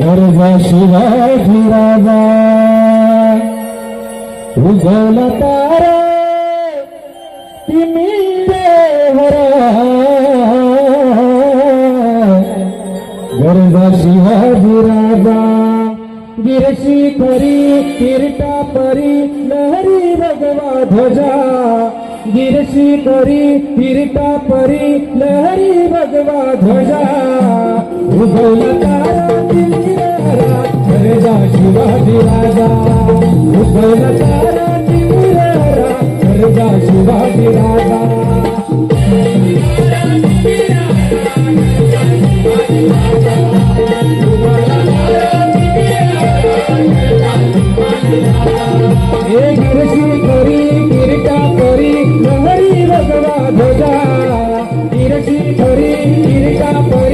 दुर्गा शिवाजी राजा उजल तारा, तिमी देवरा। दुर्गा शिवाजी राजा बिरसी परी, तीर्टा परी नहरी भगवा ध्वजा। गिरशी करी हिरका परी लहरी भगवा ध्वजा. उभवता शिवाजी राजा. उभवता राजा शिवाजी राजा. পরি